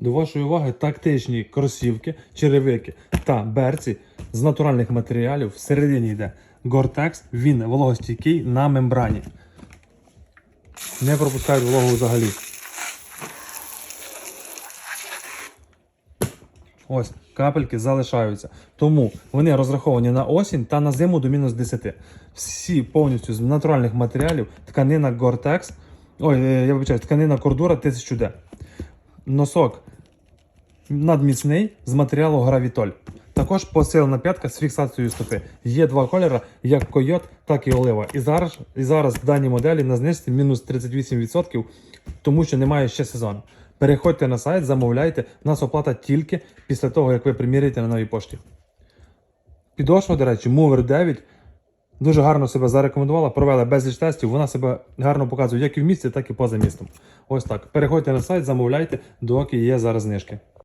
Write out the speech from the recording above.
До вашої уваги тактичні кросівки, черевики та берці з натуральних матеріалів. Всередині йде Gore-Tex, він вологостійкий на мембрані. Не пропускають вологу взагалі. Ось, капельки залишаються. Тому вони розраховані на осінь та на зиму до мінус 10. Всі повністю з натуральних матеріалів. Тканина Gore-Tex. Ой, е, я вибачаю, тканина Кордура 1000D. Носок надміцний з матеріалу Гравітоль. Також посилена п'ятка з фіксацією стопи. Є два кольори, як койот, так і олива. І зараз, і зараз в даній моделі на знижці мінус 38%, тому що немає ще сезону. Переходьте на сайт, замовляйте. У нас оплата тільки після того, як ви приміряєте на новій пошті. Підошва, до речі, Mover 9 дуже гарно себе зарекомендувала, провели безліч тестів. Вона себе гарно показує як і в місті, так і поза містом. Ось так. Переходьте на сайт, замовляйте, доки є зараз знижки.